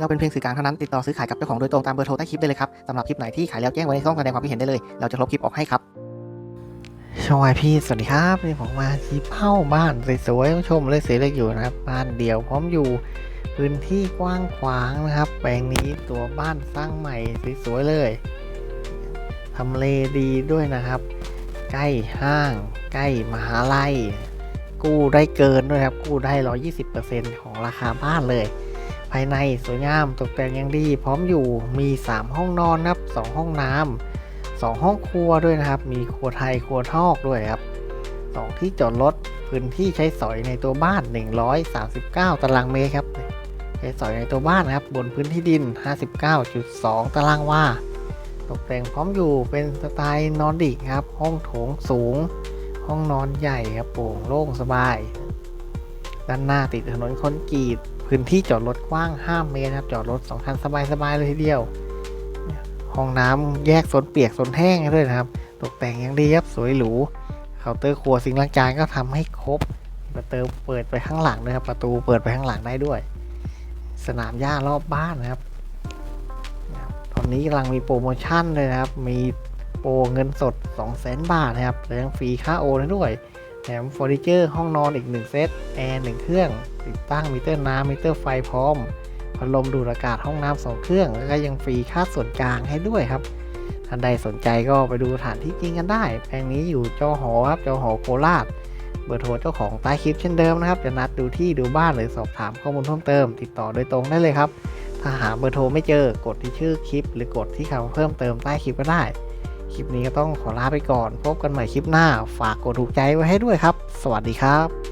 เราเป็นเพียงสื่อกลางเท่านั้นติดต่อซื้อขายกับเจ้าของโดยตรงตามเบอร์โทรใต้คลิปได้เลยครับสำหรับคลิปไหนที่ขายแล้วแจ้งไว้ในช่องแสดงความคิดเห็นได้เลย เราจะลบคลิปออกให้ครับชวายพี่สวัสดีครับนี่ผมมาที่เป้าบ้านสวยๆชมเลยเสียเลือกอยู่นะครับบ้านเดี่ยวพร้อมอยู่พื้นที่กว้างขวางนะครับ แปลงนี้ตัวบ้านสร้างใหม่สวยๆเลยทำเลดีด้วยนะครับ ใกล้ห้าง ใกล้มหาลัยกู้ได้เกินด้วยครับกู้ได้ 120%ของราคาบ้านเลย ภายในสวยงามตกแต่งอย่างดี พร้อมอยู่มี 3 ห้องนอนนะครับ2ห้องน้ำ2ห้องครัวด้วยนะครับ มีครัวไทยครัวทอกด้วยครับ 2 ที่จอดรถพื้นที่ใช้สอยในตัวบ้าน 139 ตารางเมตรครับใช้สอยในตัวบ้านนะครับ บนพื้นที่ดิน 59.2 ตารางวาตกแต่งพร้อมอยู่เป็นสไตล์นอร์ดิกครับ ห้องโถงสูง ห้องนอนใหญ่ครับโปร่งโล่งสบาย ด้านหน้าติดถนนคอนกรีต พื้นที่จอดรถกว้าง 5 เมตรครับ จอดรถ 2 คันสบายๆเลยทีเดียว ห้องน้ำแยกโซนเปียกโซนแห้งด้วยนะครับ ตกแต่งอย่างดีครับสวยหรู เคาน์เตอร์ครัวซิงค์ล้างจานก็ทำให้ครบ ประตูเปิดไปข้างหลังด้วยครับ ประตูเปิดไปข้างหลังได้ด้วย สนามหญ้ารอบบ้านนะครับ ตอนนี้กำลังมีโปรโมชั่นเลยนะครับ มีโปรเงินสด 200,000 บาทนะครับ แล้วยังฟรีค่าโอนด้วย แถมเฟอร์นิเจอร์ห้องนอนอีก 1 เซต แอร์1เครื่อง ติดตั้งมิเตอร์น้ำมิเตอร์ไฟพร้อม พัดลมดูดอากาศห้องน้ำสองเครื่อง แล้วก็ยังฟรีค่าส่วนกลางให้ด้วยครับ ท่านใดสนใจก็ไปดูสถานที่จริงกันได้ แปลงนี้อยู่จอหอครับจอหอโคราช เบอร์โทรเจ้าของใต้คลิปเช่นเดิมนะครับ จะนัดดูที่ดูบ้านหรือสอบถามข้อมูลเพิ่มเติม ติดต่อโดยตรงได้เลยครับ ถ้าหาเบอร์โทรไม่เจอกดที่ชื่อคลิป หรือกดที่คำเพิ่มเติมใต้คลิปก็ได้ คลิปนี้ก็ต้องขอลาไปก่อน พบกันใหม่คลิปหน้า ฝากกดถูกใจไว้ให้ด้วยครับ สวัสดีครับ